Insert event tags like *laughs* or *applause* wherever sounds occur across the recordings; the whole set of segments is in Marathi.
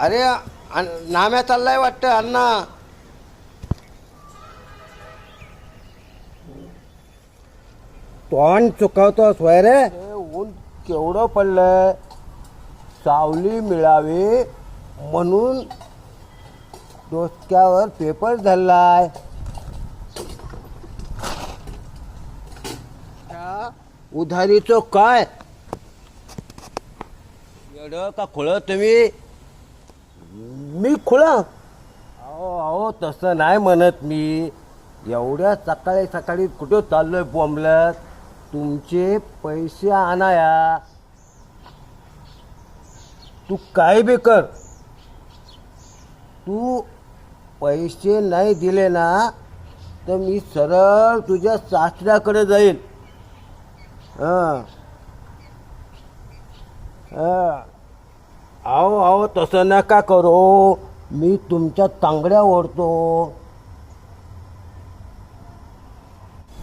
अरे नाम्या चाललाय वाटतं अण्णा. तोंड चुकवतोस वय रे. ऊन केवढं पडलंय? सावली मिळावी म्हणून डोसक्यावर पेपर धरलाय. त्या उधारीचं काय? येड का खुळ तुम्ही? मी खुळ? अहो अहो तसं नाही म्हणत मी. एवढ्या सकाळी सकाळी कुठं चाललोय बोंबलत? तुमचे पैसे आणाया तू काय बी कर. तू पैसे नाही दिले ना तर मी सरळ तुझ्या सासऱ्याकडे जाईल हां. हां. अहो अहो तसं नका करू. मी तुमच्या तांगड्या ओढतो.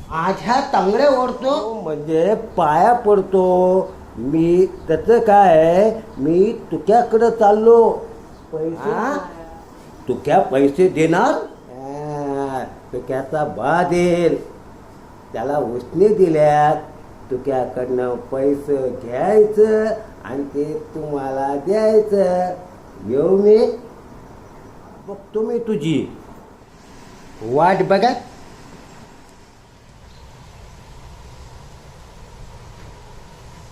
माझ्या तांगड्या ओढतो? म्हणजे पाया पडतो. मी त्याचं काय मी तुक्याकडं चाललो. पैसे तुक्या पैसे देणार? तुक्याचा बा देईल त्याला उसने दिल्यात. तुक्याकडनं पैसे घ्यायचं आणि ते तुम्हाला द्यायचं. येऊ मी. बघतो मी तुझी. वाट बघा.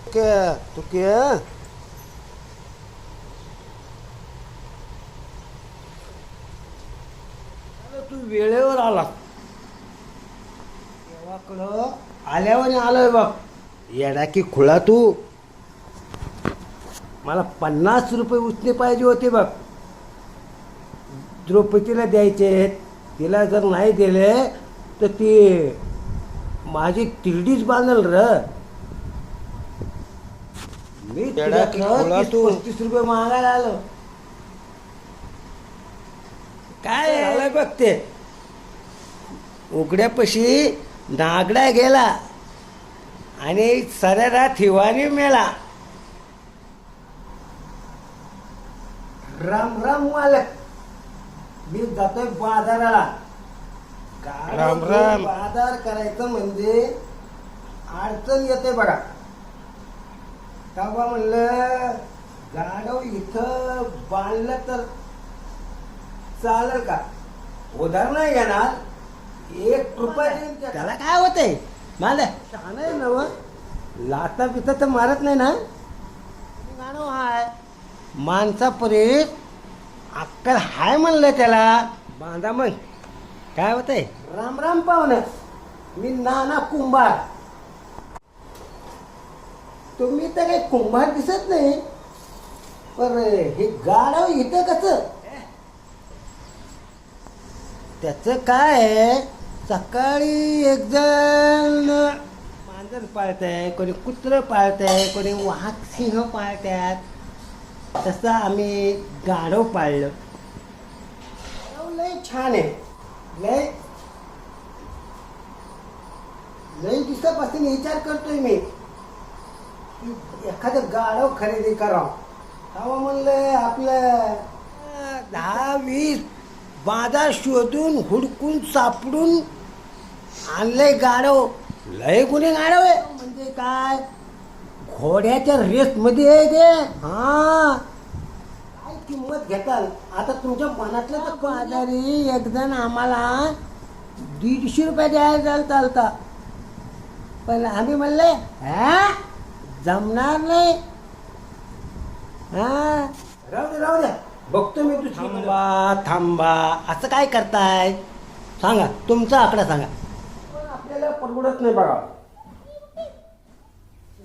तुक्या तुक्या अरे तू वेळेवर आला. देवाकडं आल्यावर आलोय बघ. येडा की खुळा तू. मला पन्नास रुपये उचले पाहिजे होते बघ. द्रौपदीला द्यायचे आहेत. तिला जर नाही दिले तर ती माझी तिरडीच बांधल र. मी तू. तीस पस्तीस रुपये मागायला आलो. काय आलंय बघ ते. उघड्यापाशी नागडा गेला आणि सरेरात हिवारी मेला. राम राम मालक. मी जातोय बाजाराला. राम राम. बाजार करायचं म्हणजे अडचण येते बघा. तेव्हा म्हणलं गाडव इथं बांधलं तर चालेल का? उधार नाही घेणार एक रुपया त्याला. काय होतंय माल छान आहे नव. लाता पिता तर मारत नाही ना? गाणं हाय. माणसापरीत अक्कल हाय म्हणलं त्याला. बांधा मग. काय होतंय राम राम पाहुणं. मी नाना कुंभार. तुम्ही तर काही कुंभार दिसत नाही. पर हे गाडव इथं कसं? त्याचं काय आहे? सकाळी एक जण मांजर आहे कोणी कुत्रं आहे कोणी वाघ सिंह पाळतात तसं आम्ही गाढव पाळलं. लय छान आहे. लय लय दिवसापासून विचार करतोय मी. की एखादं गाढव खरेदी करावं. तेव्हा म्हणलं आपलं दहा वीस बाजार शोधून हुडकून सापडून आणलंय गाढव. लय गुन्हे गाढव आहे. म्हणजे काय? घोड्याच्या रेसमध्ये आहे ते. हा. काय किंमत घेताल? आता तुमच्या मनातलं तर बाजारी एक जण आम्हाला दीडशे रुपये द्यायला चाल चालता. पण आम्ही म्हणले हा? जमणार नाही. हा. राहू दे राहू दे. बघतो मी तू थांबा थांबा. असं काय करताय? सांगा तुमचा आकडा सांगा. पण परवडत नाही बघा.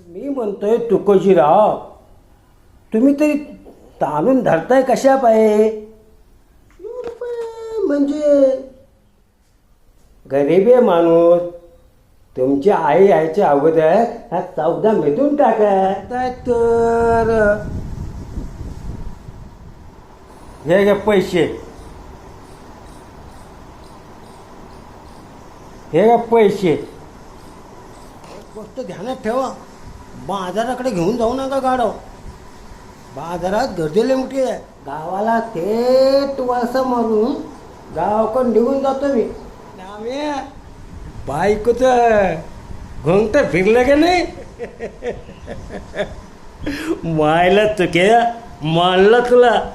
मी म्हणतोय तुकोजीराव तुम्ही तरी ताणून धरताय कशा पाय? म्हणजे गरीब आहे माणूस. तुमची आई यायच्या अगोदर ह्या चौदा मेथून टाका तर. हे पैसे. हे का पैसे? गोष्ट ध्यानात ठेवा. बाजाराकडे घेऊन जाऊ नका गाडव. बाजारात गर्दीले मोठी आहे. गावाला थेट वळसा मारून गावाकडून निघून जातो मी. नाम्या बायकोच घोंगट फिरलं का नाही? *laughs* मायला चुके मानलं तुला.